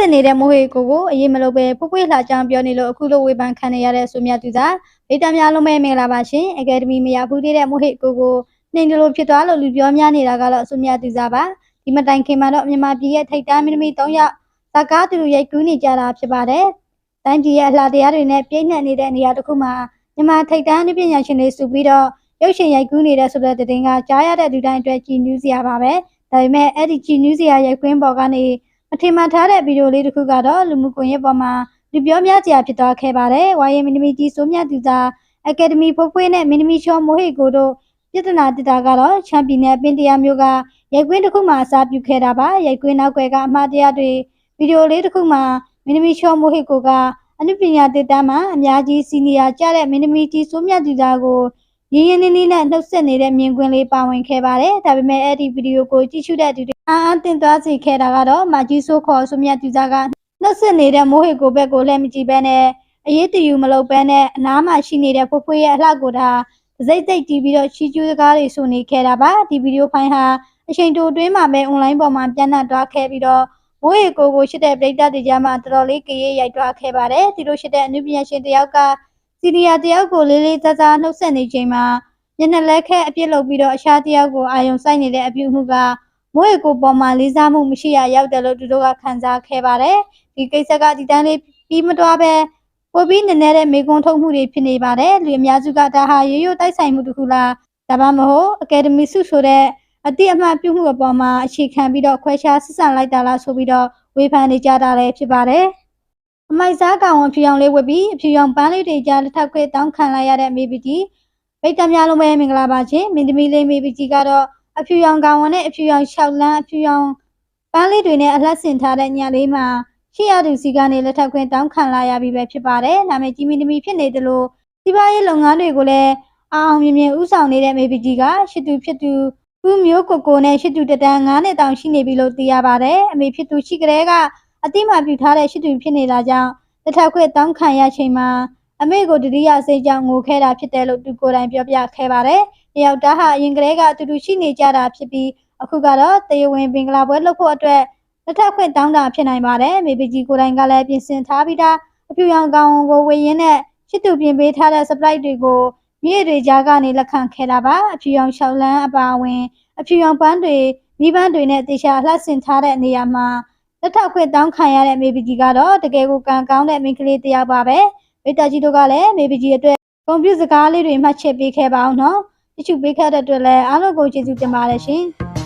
ဆက်နေတဲ့မိုဟေကိုကိုအရေးမလို့ပဲဖွပွေးလှကြောင်းပြောနေလို့အခုလိုဝေဖန်ခံနေရတဲ့ဆိုမြတ်သူသာဗိတ္တများလုံးပဲမင်္ဂလာပါရှင်အကယ်ဒမီမရဘူးသေးတဲ့မိုဟေကိုကိုနှိမ်တလို့ဖြစ်သွားလို့လူပြောများနေတာကတော့ဆိုမြတ်သူသာပါဒီမတိုင်ခင်မှာတော့မြန်မာပြည်ရဲ့ထိပ်တန်းမင်းသမီး၃ယောက်ဇာကားသူတို့ရိုက်ကူးနေကြတာဖြစ်ပါတယ်တိုင်းပြည်ရဲ့အလှတရားတွေနဲ့ပြည့်နှက်နေတဲ့နေရာတစ်ခုမှာမြန်မာထိပ်တန်းအပညာရှင်တွေစုပြီးတော့ရုပ်ရှင်ရိုက်ကူးနေတဲ့ဆိုတဲ့တဲ့တင်ကကြားရတဲ့လူတိုင်းအတွက်ကြည်နူးစရာပါပဲဒါပေမဲ့အဲ့ဒီကြည်နူးစရာရိုက်ကွင်းပေါ်ကနေ အထင်မှန်ထားတဲ့ဗီဒီယိုလေးတစ်ခုကတော့လူမှုကွန်ရက်ပေါ်မှာလူပြောများကြဖြစ်သွားခဲ့ပါတယ်။ဝါရင်မင်းသမီးကြီးစိုးမြတ်သူသာအကယ်ဒမီဖိုးဖွေးနဲ့မင်းသမီးချောမိုဟေကိုတို့ပြဿနာတက်တာကတော့ချန်ပီယံနယ်ပင်တရားမျိုးကရိုက်ကွင်းတစ်ခုမှအစားပြုခဲ့တာပါ။ရိုက်ကွင်းနောက်ွယ်ကအမှားတရားတွေဗီဒီယိုလေးတစ်ခုမှာမင်းသမီးချောမိုဟေကိုကအနုပညာတက်တမ်းမှာအများကြီးစီနီယာကျတဲ့မင်းသမီးကြီးစိုးမြတ်သူသာကို ရင်းရင်းနှီးနှီးနဲ့နှုတ်ဆက်နေတဲ့မြင်ကွင်းလေးပါဝင်ခဲ့ပါတယ်။ဒါပေမဲ့အဲ့ဒီဗီဒီယိုကိုကြည့်ရှုတဲ့သူတွေအာအတင်သွားစေခဲ့တာကတော့မာကြီးဆိုးခေါ်ဆိုမြတ်သူသားကနှုတ်ဆက်နေတဲ့မိုးဟေကိုဘက်ကိုလည်းမကြည့်ဘဲနဲ့အရေးတယူမလုပ်ဘဲနဲ့အနားမှာရှိနေတဲ့ဖွဖွရဲ့အလှကိုဒါစိတ်စိတ်တီးပြီးတော့ချီကျူးစကားတွေဆိုနေခဲ့တာပါဒီဗီဒီယိုဖိုင်ဟာအချိန်တိုအတွင်းမှာပဲအွန်လိုင်းပေါ်မှာပြန့်နှံ့သွားခဲ့ပြီးတော့မိုးဟေကိုကိုရှိတဲ့ပရိသတ်တွေကြားမှာတော်တော်လေးကြည်ရိုက်သွားခဲ့ပါတယ်ဒီလိုရှိတဲ့အနုပညာရှင်တယောက်က စီနီယာတယောက်ကိုလေးလေးစားစားနှုတ်ဆက်နေချိန်မှာညနေလက်ခက်အပြစ်လုပ်ပြီးတော့အခြားတယောက်ကိုအာယုံစိုက်နေတဲ့အပြုမှုကမိုးရေကိုပေါ်မှာလေးစားမှုမရှိရရောက်တယ်လို့သူတို့ကခံစားခဲ့ပါတယ်။ဒီကိစ္စကဒီတန်းလေးပြီးမတော်ပဲပိုပြီးနည်းနည်းတဲ့မေကွန်းထုတ်မှုတွေဖြစ်နေပါတယ်။လူအများစုကဒါဟာရိုးရိုးတိုက်ဆိုင်မှုတစ်ခုလားဒါမှမဟုတ်အကယ်ဒမီစုဆိုတဲ့အတိအမှန်ပြုမှုအပေါ်မှာအခြေခံပြီးတော့ခွဲခြားဆက်ဆံလိုက်တာလားဆိုပြီးတော့ဝေဖန်နေကြတာလည်းဖြစ်ပါတယ်။ အမိုက်စားကောင်ဝဖြူရောင်လေးဝတ်ပြီးအဖြူရောင်ပန်းလေးတွေကြားလက်ထပ်ခွေတောင်းခံလိုက်ရတဲ့မေဘီကြီးဗိတ်တများလုံးပဲမင်္ဂလာပါရှင်မင်းသမီးလေးမေဘီကြီးကတော့အဖြူရောင်ကောင်ဝန်နဲ့အဖြူရောင်ရှောက်လန်းအဖြူရောင်ပန်းလေးတွေနဲ့အလှဆင်ထားတဲ့ညလေးမှာရှေ့ရသူစီကနေလက်ထပ်ခွင့်တောင်းခံလာရပြီပဲဖြစ်ပါတယ်။နာမည်ကြီးမင်းသမီးဖြစ်နေတယ်လို့စီးပွားရေးလုပ်ငန်းတွေကိုလည်းအအောင်မြင်မြင်ဥဆောင်နေတဲ့မေဘီကြီးကရှစ်သူဖြစ်သူသူ့မျိုးကိုကိုနဲ့ရှစ်သူတတန်း9နှစ်တောင်ရှိနေပြီလို့သိရပါတယ်။အမေဖြစ်သူရှိကလေးက အတိမပြုထားတဲ့ရှစ်သူဖြစ်နေတာကြောင့်လက်ထပ်ခွင့်တောင်းခံရချိန်မှာအမေကိုတတိယစိတ်ကြောင့်ငိုခဲတာဖြစ်တယ်လို့သူကိုယ်တိုင်ပြောပြခဲ့ပါတယ်။တယောက်သားဟာအရင်ကတည်းကအတူတူရှိနေကြတာဖြစ်ပြီးအခုကတော့တရားဝင်ပင်ကလာပွဲလုပ်ဖို့အတွက်လက်ထပ်ခွင့်တောင်းတာဖြစ်နိုင်ပါတယ်။မေဘီကြီးကိုယ်တိုင်ကလည်းပြင်ဆင်ထားပြီးသားအဖြူရောင်ကောင်ကိုဝေရင်နဲ့ချစ်သူပြင်ပေးထားတဲ့ surprise တွေကိုမြေတွေကြားကနေလက်ခံခဲ့တာပါ။အဖြူရောင်ရှောက်လန်းအပါအဝင် အဖြူရောင်ပန်းတွေမိပန်းတွေနဲ့တေချာလှဆင်ထားတဲ့နေရာမှာ လက်ထပ်ခွင့်တောင်းခံရတဲ့မေဘီကြီးကတော့တကယ်ကိုကံကောင်းတဲ့မိန်းကလေးတစ်ယောက်ပါပဲ။ဗိတ္တာကြီးတို့ကလည်းမေဘီကြီးအတွက်ကွန်ပျူတာစကားလေးတွေမှတ်ချက်ပေးခဲ့ပါအောင်နော်။ကြည့်ချူပေးခဲ့တဲ့အတွက်လည်းအားလုံးကိုကျေးဇူးတင်ပါတယ်ရှင်။